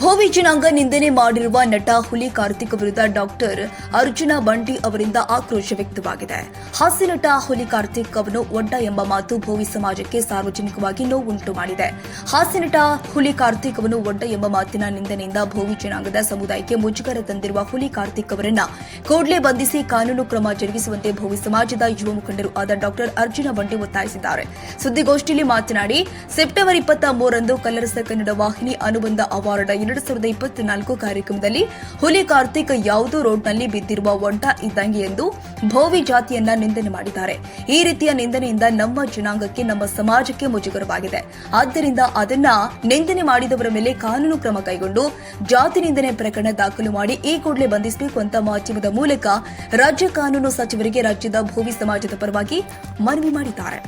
ಭೋವಿ ಜನಾಂಗ ನಿಂದನೆ ಮಾಡಿರುವ ನಟ ಹುಲಿ ಕಾರ್ತಿಕ್ ವಿರುದ್ಧ ಡಾಕ್ಟರ್ ಅರ್ಜುನ ಬಂಟಿ ಅವರಿಂದ ಆಕ್ರೋಶ ವ್ಯಕ್ತವಾಗಿದೆ. ಹಾಸ್ಯ ನಟ ಹುಲಿ ಕಾರ್ತಿಕ್ ಅವನು ಒಡ್ಡ ಎಂಬ ಮಾತು ಭೋವಿ ಸಮಾಜಕ್ಕೆ ಸಾರ್ವಜನಿಕವಾಗಿ ನೋವುಂಟು ಮಾಡಿದೆ. ಹಾಸ್ಯ ನಟ ಹುಲಿ ಕಾರ್ತಿಕ್ ಅವನು ಒಡ್ಡ ಎಂಬ ಮಾತಿನ ನಿಂದನೆಯಿಂದ ಭೋವಿ ಜನಾಂಗದ ಸಮುದಾಯಕ್ಕೆ ಮುಜುಗರ ತಂದಿರುವ ಹುಲಿ ಕಾರ್ತಿಕ್ ಅವರನ್ನ ಕೂಡಲೇ ಬಂಧಿಸಿ ಕಾನೂನು ಕ್ರಮ ಜರುಗಿಸುವಂತೆ ಭೋವಿ ಸಮಾಜದ ಯುವ ಮುಖಂಡರು ಆದ ಡಾಕ್ಟರ್ ಅರ್ಜುನ ಬಂಟಿ ಒತ್ತಾಯಿಸಿದ್ದಾರೆ. ಸುದ್ದಿಗೋಷ್ಠಿಯಲ್ಲಿ ಮಾತನಾಡಿ, ಸೆಪ್ಟೆಂಬರ್ ಇಪ್ಪತ್ತ ಮೂರರಂದು ಕಲ್ಲರಸ ಕನ್ನಡ ವಾಹಿನಿ ಅನುಬಂಧ ಅವಾರ್ಡ್ ಎರಡು ಸಾವಿರದ ಇಪ್ಪತ್ನಾಲ್ಕು ಕಾರ್ಯಕ್ರಮದಲ್ಲಿ ಹುಲಿ ಕಾರ್ತಿಕ್ ಯಾವುದೋ ರೋಡ್ನಲ್ಲಿ ಬಿದ್ದಿರುವ ಒಂಟ ಇದ್ದಂಗೆ ಎಂದು ಭೋವಿ ಜಾತಿಯನ್ನ ನಿಂದನೆ ಮಾಡಿದ್ದಾರೆ. ಈ ರೀತಿಯ ನಿಂದನೆಯಿಂದ ನಮ್ಮ ಜನಾಂಗಕ್ಕೆ, ನಮ್ಮ ಸಮಾಜಕ್ಕೆ ಮುಜುಗರವಾಗಿದೆ. ಆದ್ದರಿಂದ ಅದನ್ನ ನಿಂದನೆ ಮಾಡಿದವರ ಮೇಲೆ ಕಾನೂನು ಕ್ರಮ ಕೈಗೊಂಡು ಜಾತಿ ನಿಂದನೆ ಪ್ರಕರಣ ದಾಖಲು ಮಾಡಿ ಈ ಕೂಡಲೇ ಬಂಧಿಸಬೇಕು ಅಂತ ಮಾಧ್ಯಮದ ಮೂಲಕ ರಾಜ್ಯ ಕಾನೂನು ಸಚಿವರಿಗೆ ರಾಜ್ಯದ ಭೋವಿ ಸಮಾಜದ ಪರವಾಗಿ ಮನವಿ ಮಾಡಿದ್ದಾರೆ.